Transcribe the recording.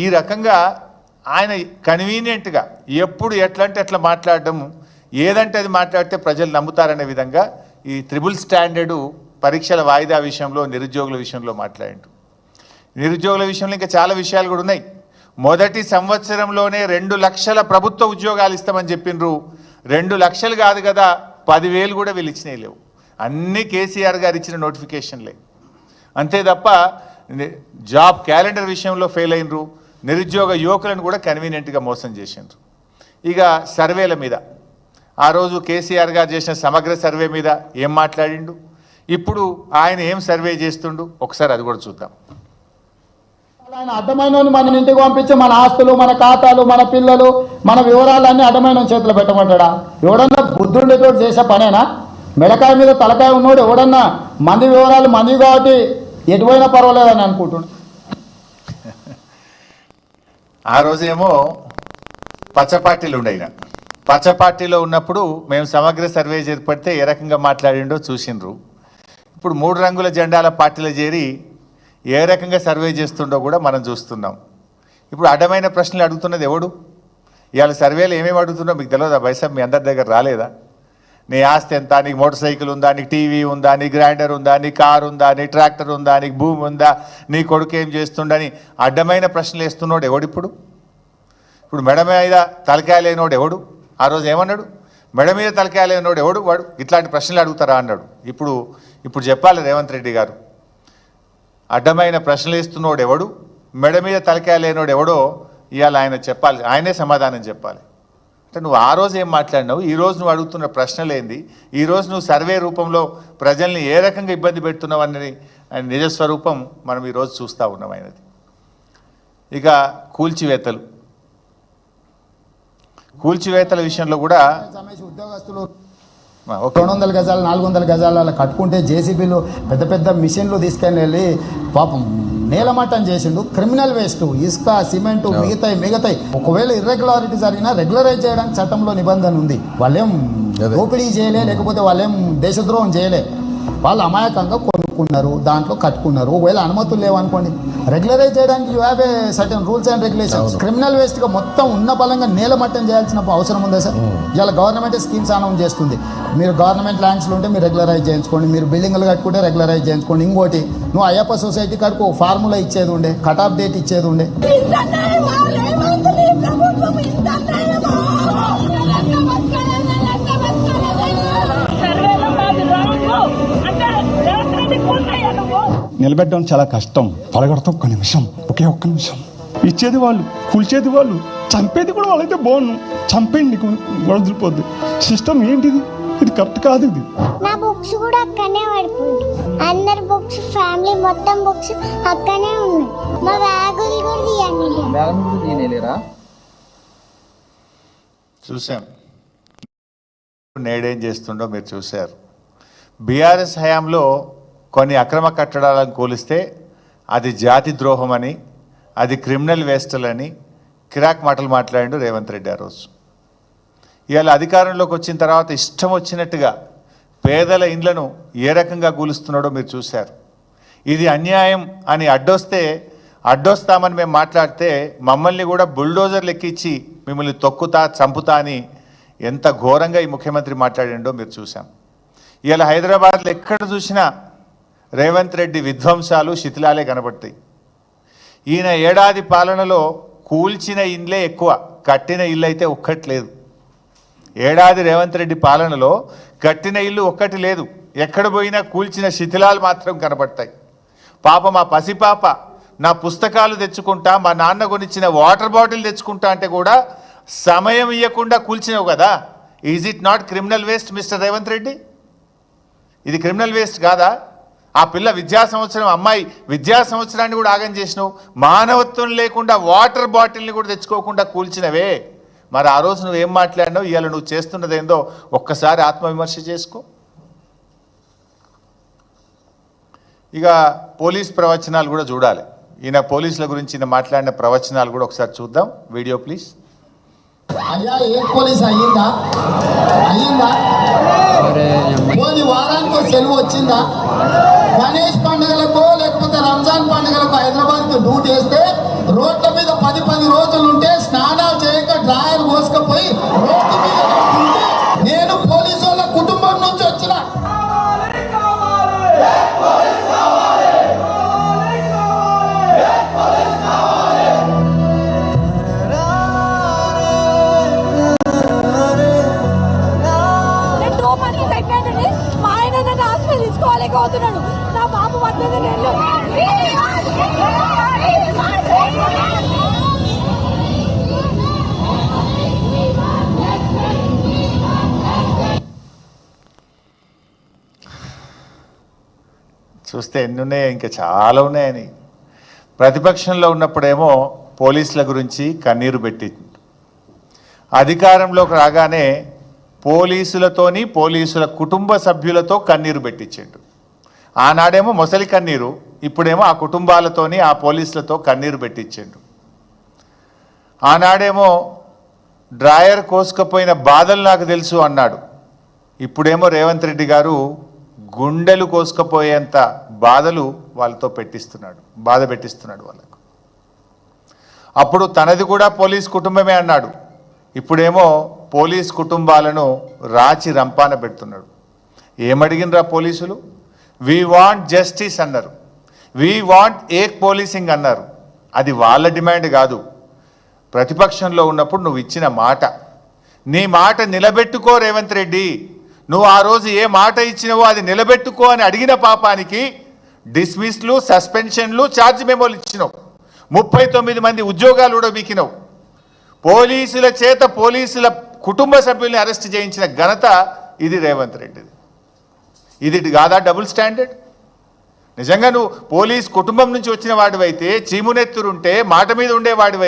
ఈ రకంగా ఆయన కన్వీనియంట్గా ఎప్పుడు ఎట్లా అంటే అట్లా మాట్లాడడం ఏదంటే అది మాట్లాడితే ప్రజలు నమ్ముతారనే విధంగా ఈ త్రిబుల్ స్టాండర్డు పరీక్షల వాయిదా విషయంలో నిరుద్యోగుల విషయంలో మాట్లాడిండు. నిరుద్యోగుల విషయంలో ఇంకా చాలా విషయాలు కూడా ఉన్నాయి. మొదటి సంవత్సరంలోనే రెండు లక్షల ప్రభుత్వ ఉద్యోగాలు ఇస్తామని చెప్పిండ్రు. రెండు లక్షలు కాదు కదా పదివేలు కూడా వీళ్ళు ఇచ్చినవి లేవు. అన్నీ కేసీఆర్ గారు ఇచ్చిన నోటిఫికేషన్లే అంతే తప్ప జాబ్ క్యాలెండర్ విషయంలో ఫెయిల్ అయినరు. నిరుద్యోగ యువకులను కూడా కన్వీనియంట్గా మోసం చేసిండ్రు. ఇక సర్వేల మీద ఆ రోజు కేసీఆర్ గారు చేసిన సమగ్ర సర్వే మీద ఏం మాట్లాడిండు? ఇప్పుడు ఆయన ఏం సర్వే చేస్తుండు? ఒకసారి అది కూడా చూద్దాం. ఆయన అడ్డమైన మన ఇంటికి పంపించి మన ఆస్తులు మన ఖాతాలు మన పిల్లలు మన వివరాలన్నీ అడ్డమైన వాని చేతిలో పెట్టమంటాడా? ఎవడన్నా బుద్ధుండేటోడు చేసే పనేనా? మెడకాయ మీద తలకాయ ఉన్నోడు ఎవడన్నా మంది వివరాలు మంది కాబట్టి ఎటువైనా పర్వాలేదని అనుకుంటున్నాడు ఆ రోజేమో పచ్చ పార్టీలు ఉండయిన పచ్చ పార్టీలో ఉన్నప్పుడు మేము సమగ్ర సర్వే చేపడితే ఏ రకంగా మాట్లాడిండో చూసిండ్రు. ఇప్పుడు మూడు రంగుల జెండాల పార్టీలో చేరి ఏ రకంగా సర్వే చేస్తుండో కూడా మనం చూస్తున్నాం. ఇప్పుడు అడ్డమైన ప్రశ్నలు అడుగుతున్నది ఎవడు? ఇవాళ సర్వేలు ఏమేమి అడుగుతున్నావు మీకు తెలియదా బైసా మీ అందరి దగ్గర రాలేదా? నీ ఆస్తి ఎంత? నీకు మోటార్ సైకిల్ ఉందా? నీకు టీవీ ఉందా? నీ గ్రైండర్ ఉందా? నీ కారు ఉందా? నీ ట్రాక్టర్ ఉందా? నీకు భూమి ఉందా? నీ కొడుకు ఏం చేస్తుండని అడ్డమైన ప్రశ్నలు వేస్తున్నాడు ఎవడిప్పుడు ఇప్పుడు? మెడ మీద తలకాయ లేనోడు ఎవడు? ఆ రోజు ఏమన్నాడు? మెడ మీద తలకాయ లేనోడు ఎవడు? వాడు ఇట్లాంటి ప్రశ్నలు అడుగుతారా అన్నాడు. ఇప్పుడు ఇప్పుడు చెప్పాలి రేవంత్ రెడ్డి గారు. అడ్డమైన ప్రశ్నలు ఇస్తున్నోడు ఎవడు? మెడ మీద తలకాయ లేనోడు ఎవడో? ఇవాళ ఆయన చెప్పాలి. ఆయనే సమాధానం చెప్పాలి. అంటే నువ్వు ఆ రోజు ఏం మాట్లాడినావు? ఈ రోజు నువ్వు అడుగుతున్న ప్రశ్నలు ఏంది ఈ రోజు నువ్వు సర్వే రూపంలో ప్రజల్ని ఏ రకంగా ఇబ్బంది పెడుతున్నావు అన్నది నిజస్వరూపం మనం ఈరోజు చూస్తూ ఉన్నాం ఆయనది. ఇక కూల్చివేతలు. కూల్చివేతల విషయంలో కూడా ఉద్యోగస్తులు ఓకే. రెండు వందల గజాలు నాలుగు వందల గజాలు అలా కట్టుకుంటే జేసీబీలు పెద్ద పెద్ద మిషన్లు తీసుకెళ్ళి వెళ్ళి పాపం నేలమట్టం చేసిండు. క్రిమినల్ వేస్ట్ ఇసుక సిమెంట్ మిగతాయి మిగతాయి. ఒకవేళ ఇర్రెగ్యులారిటీ జరిగినా రెగ్యులరైజ్ చేయడానికి చట్టంలో నిబంధన ఉంది. వాళ్ళేం. దోపిడీ చేయలే లేకపోతే వాళ్ళేం దేశద్రోహం చేయలే. వాళ్ళు అమాయకంగా కొనుక్కున్నారు దాంట్లో కట్టుకున్నారు. ఒకవేళ అనుమతులు లేవనుకోండి రెగ్యులరైజ్ చేయడానికి you have a certain rules and regulations criminal వేస్ట్గా మొత్తం ఉన్న బలంగా నేలమట్టం చేయాల్సిన అవసరం ఉందా సార్? ఇలా గవర్నమెంట్ స్కీమ్స్ అనౌన్స్ చేస్తుంది. మీరు గవర్నమెంట్ ల్యాండ్స్లో ఉంటే మీరు రెగ్యులరైజ్ చేయించుకోండి. మీరు బిల్డింగ్లు కట్టుకుంటే రెగ్యులరైజ్ చేయించుకోండి. ఇంకోటి నువ్వు అయ్యప్ప సొసైటీ కాడికి ఫార్ములా ఇచ్చేది ఉండే కట్ ఆఫ్ డేట్ ఇచ్చేది ఉండే. నిలబెట్టడం చాలా కష్టం. పలగొడతాం ఒక్క నిమిషం ఒకే ఒక్క నిమిషం. ఇచ్చేది వాళ్ళు కూల్చేది వాళ్ళు చంపేది కూడా వాళ్ళైతే బాగున్నాం చంపేయండి నీకు వదిలిపోద్ది. సిస్టమ్ ఏంటిది? ఇది కరెక్ట్ కాదు ఇది. నా బుక్స్ కూడా అక్కడనే పడిపోయింది అందరి బుక్స్ ఫ్యామిలీ మొత్తం బుక్స్ అక్కడనే ఉన్నాయి. మా బ్యాగులు కూడా తీయండి. చూసాం నేడేం చేస్తుండో మీరు చూశారు. బీఆర్ఎస్ హయాంలో కొన్ని అక్రమ కట్టడాలను కూలిస్తే అది జాతి ద్రోహం అని అది క్రిమినల్ వేస్టల్ కిరాక్ మాటలు మాట్లాడిండు రేవంత్ రెడ్డి ఆ రోజు. ఇవాళ అధికారంలోకి వచ్చిన తర్వాత ఇష్టం వచ్చినట్టుగా పేదల ఇండ్లను ఏ రకంగా కూలుస్తున్నాడో మీరు చూశారు. ఇది అన్యాయం అని అడ్డొస్తే అడ్డొస్తామని మేము మాట్లాడితే మమ్మల్ని కూడా బుల్డోజర్ లెక్కించి మిమ్మల్ని తొక్కుతా చంపుతా అని ఎంత ఘోరంగా ఈ ముఖ్యమంత్రి మాట్లాడిండో మీరు చూసాం ఇవాళ హైదరాబాద్లో ఎక్కడ చూసినా రేవంత్ రెడ్డి విధ్వంసాలు శిథిలాలే కనబడతాయి. ఈయన ఏడాది పాలనలో కూల్చిన ఇండ్లే ఎక్కువ కట్టిన ఇల్లు అయితే ఒక్కట్లేదు ఏడాది రేవంత్ రెడ్డి పాలనలో కట్టిన ఇల్లు ఒక్కటి లేదు. ఎక్కడ పోయినా కూల్చిన శిథిలాలు మాత్రం కనబడతాయి. పాప మా పసిపాప నా పుస్తకాలు తెచ్చుకుంటా మా నాన్న కొనిచ్చిన వాటర్ బాటిల్ తెచ్చుకుంటా అంటే కూడా సమయం ఇవ్వకుండా కూల్చినావు కదా. Is it not criminal waste mister Revanth Reddy? ఇది క్రిమినల్ వేస్ట్ కాదా? ఆ పిల్ల విద్యా సంవత్సరం అమ్మాయి విద్యా సంవత్సరాన్ని కూడా ఆగం చేసినావు. మానవత్వం లేకుండా వాటర్ బాటిల్ని కూడా తెచ్చుకోకుండా కూల్చినవే. మరి ఆ రోజు నువ్వు ఏం మాట్లాడినావు? ఇవాళ నువ్వు చేస్తున్నది ఏందో ఒక్కసారి ఆత్మవిమర్శ చేసుకో. ఇక పోలీస్ ప్రవచనాలు కూడా చూడాలి. ఈయన పోలీసుల గురించి ఈయన మాట్లాడిన ప్రవచనాలు కూడా ఒకసారి చూద్దాం. Video please. అయ్యా ఏ పోలీస్ అయ్యిందా? అయ్యిందా? పోనీ వారానికి సెలవు వచ్చిందా? గణేష్ పండుగలకో లేకపోతే రంజాన్ పండగలకు హైదరాబాద్కి డ్యూటీ వేస్తే రోడ్ల మీద పది పది రోజులు ఉంటే చూస్తే ఎన్ని ఉన్నాయో ఇంకా చాలా ఉన్నాయని. ప్రతిపక్షంలో ఉన్నప్పుడేమో పోలీసుల గురించి కన్నీరు పెట్టి అధికారంలోకి రాగానే పోలీసులతోని పోలీసుల కుటుంబ సభ్యులతో కన్నీరు పెట్టించిండు. ఆనాడేమో మొసలి కన్నీరు ఇప్పుడేమో ఆ కుటుంబాలతోని ఆ పోలీసులతో కన్నీరు పెట్టించిండు. ఆనాడేమో డ్రాయర్ కోసుకపోయిన బాధలు నాకు తెలుసు అన్నాడు. ఇప్పుడేమో రేవంత్ రెడ్డి గారు గుండెలు కోసుకపోయేంత బాధలు వాళ్ళతో పెట్టిస్తున్నాడు బాధ పెట్టిస్తున్నాడు వాళ్ళకు. అప్పుడు తనది కూడా పోలీస్ కుటుంబమే అన్నాడు. ఇప్పుడేమో పోలీస్ కుటుంబాలను రాచి రంపాన పెడుతున్నాడు. ఏమడిగినరా పోలీసులు? వి వాంట్ జస్టిస్ అన్నారు. వి వాంట్ ఏక్ పోలీసింగ్ అన్నారు. అది వాళ్ళ డిమాండ్ కాదు. ప్రతిపక్షంలో ఉన్నప్పుడు నువ్వు ఇచ్చిన మాట. నీ మాట నిలబెట్టుకో రేవంత్ రెడ్డి. నువ్వు ఆ రోజు ఏ మాట ఇచ్చినవో అది నిలబెట్టుకో అని అడిగిన పాపానికి డిస్మిస్లు సస్పెన్షన్లు ఛార్జ్ మెమోలు ఇచ్చినావు. ముప్పై తొమ్మిది మంది ఉద్యోగాలు కూడా పోలీసుల చేత పోలీసుల కుటుంబ సభ్యుల్ని అరెస్ట్ చేయించిన ఘనత ఇది రేవంత్ రెడ్డిది. ఇది కాదా డబుల్ స్టాండర్డ్? నిజంగా నువ్వు పోలీస్ కుటుంబం నుంచి వచ్చిన వాడివైతే చీమునెత్తురుంటే మాట మీద ఉండేవాడివైతే